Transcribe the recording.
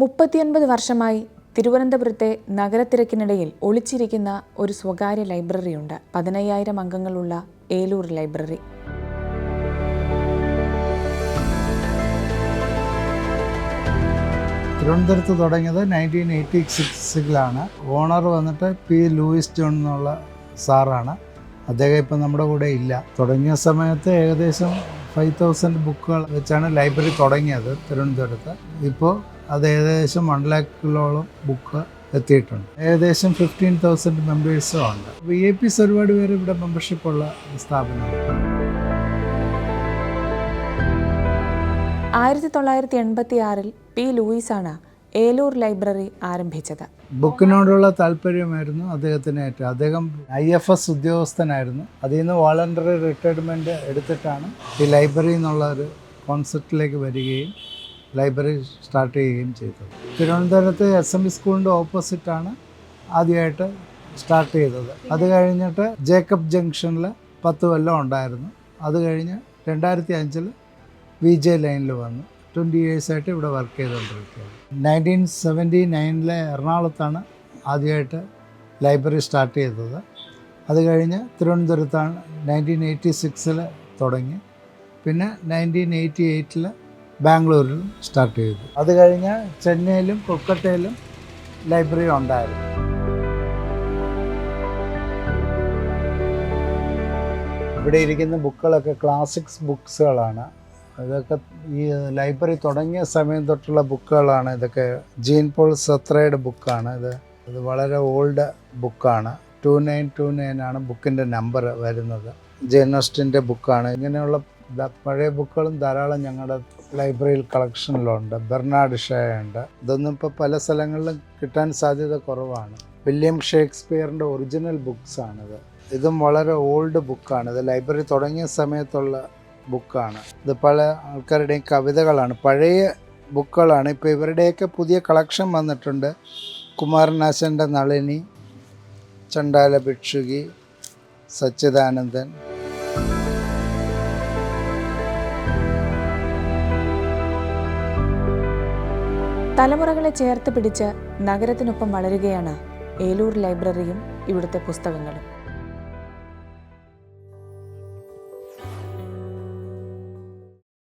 മുപ്പത്തിയൊൻപത് വർഷമായി തിരുവനന്തപുരത്തെ നഗരത്തിരക്കിനിടയിൽ ഒളിച്ചിരിക്കുന്ന ഒരു സ്വകാര്യ ലൈബ്രറിയുണ്ട്. പതിനയ്യായിരം അംഗങ്ങളുള്ള ഏലൂർ ലൈബ്രറി. തിരുവനന്തപുരത്ത് തുടങ്ങിയത് നയന്റീൻ എയ്റ്റി സിക്സിലാണ്. ഓണർ വന്നിട്ട് പി. ലൂയിസ് ജോൺ എന്നുള്ള സാറാണ്. അദ്ദേഹം ഇപ്പം നമ്മുടെ കൂടെ ഇല്ല. തുടങ്ങിയ സമയത്ത് ഏകദേശം ഫൈവ് തൗസൻഡ് ബുക്കുകൾ വെച്ചാണ് ലൈബ്രറി തുടങ്ങിയത് തിരുവനന്തപുരത്ത്. ഇപ്പോൾ അത് ഏകദേശം വൺ ലാക്കിലോളം ബുക്ക് എത്തിയിട്ടുണ്ട്. ഏകദേശം ഫിഫ്റ്റീൻ തൗസൻഡ് മെമ്പേഴ്സും ഉണ്ട്. വി ഐ പിസ് ഒരുപാട് പേര് ഇവിടെ മെമ്പർഷിപ്പ് ഉള്ള സ്ഥാപനമാണ്. ആയിരത്തി തൊള്ളായിരത്തി എൺപത്തി ആറിൽ പി. ലൂയിസാണ് ഏലൂർ ലൈബ്രറി ആരംഭിച്ചത്. ബുക്കിനോടുള്ള താല്പര്യമായിരുന്നു അദ്ദേഹത്തിന് ഏറ്റവും. അദ്ദേഹം ഐ എഫ് എസ് ഉദ്യോഗസ്ഥനായിരുന്നു. അതിൽ നിന്ന് വോളണ്ടറി റിട്ടയർമെന്റ് എടുത്തിട്ടാണ് ഈ ലൈബ്രറി എന്നുള്ള ഒരു കോൺസെപ്റ്റിലേക്ക് വരികയും ലൈബ്രറി സ്റ്റാർട്ട് ചെയ്യുകയും ചെയ്തത് തിരുവനന്തപുരത്ത് എസ് എം ഇ സ്കൂളിന്റെ ഓപ്പോസിറ്റാണ് ആദ്യമായിട്ട് സ്റ്റാർട്ട് ചെയ്തത്. അത് കഴിഞ്ഞിട്ട് ജേക്കബ് ജംഗ്ഷനിൽ പത്ത് കൊല്ലം ഉണ്ടായിരുന്നു. അത് കഴിഞ്ഞ് രണ്ടായിരത്തി അഞ്ചിൽ വി ജെ ലൈനിൽ വന്നു. ട്വന്റി ഇയേഴ്സായിട്ട് ഇവിടെ വർക്ക് ചെയ്തുകൊണ്ടിരിക്കുകയാണ്. നയന്റീൻ സെവന്റി നയനിലെ എറണാകുളത്താണ് ആദ്യമായിട്ട് ലൈബ്രറി സ്റ്റാർട്ട് ചെയ്തത്. അത് കഴിഞ്ഞ് തിരുവനന്തപുരത്താണ് നയന്റീൻ എയ്റ്റി സിക്സിൽ തുടങ്ങി. പിന്നെ നയന്റീൻ എയ്റ്റി എയ്റ്റിൽ ബാംഗ്ലൂരിലും സ്റ്റാർട്ട് ചെയ്തു. അത് കഴിഞ്ഞ് ചെന്നൈയിലും കൊൽക്കത്തയിലും ലൈബ്രറി ഉണ്ടായിരുന്നു. ഇവിടെ ഇരിക്കുന്ന ബുക്കുകളൊക്കെ ക്ലാസിക്സ് ബുക്സുകളാണ് ഇതൊക്കെ ഈ ലൈബ്രറി തുടങ്ങിയ സമയം തൊട്ടുള്ള ബുക്കുകളാണ് ഇതൊക്കെ ജീൻ പോൾ സത്രയുടെ ബുക്കാണ് ഇത് ഇത് വളരെ ഓൾഡ് ബുക്കാണ് ടു നയൻ ടു നയൻ ആണ് ബുക്കിന്റെ നമ്പർ വരുന്നത്. ജേണസ്റ്റിന്റെ ബുക്കാണ് ഇങ്ങനെയുള്ള പഴയ ബുക്കുകളും ധാരാളം ഞങ്ങളുടെ ലൈബ്രറിയിൽ കളക്ഷനിലുണ്ട് ബെർണാഡ് ഷേ ഉണ്ട്. ഇതൊന്നും ഇപ്പോൾ പല സ്ഥലങ്ങളിലും കിട്ടാൻ സാധ്യത കുറവാണ്. വില്യം ഷേക്സ്പിയറിന്റെ ഒറിജിനൽ ബുക്സാണിത് ഇതും വളരെ ഓൾഡ് ബുക്കാണ്. ഇത് ലൈബ്രറി തുടങ്ങിയ സമയത്തുള്ള ബുക്കാണ്. ഇത് പല ആൾക്കാരുടെയും കവിതകളാണ്. പഴയ ബുക്കുകളാണ്. ഇപ്പോൾ ഇവരുടെയൊക്കെ പുതിയ കളക്ഷൻ വന്നിട്ടുണ്ട്. കുമാരനാശന്റെ നളിനി ചണ്ടാല ഭിക്ഷുകി സച്ചിദാനന്ദൻ. ചേർത്ത് പിടിച്ച് നഗരത്തിനൊപ്പം വളരുകയാണ് ഏലൂർ ലൈബ്രറിയും ഇവിടുത്തെ പുസ്തകങ്ങളും.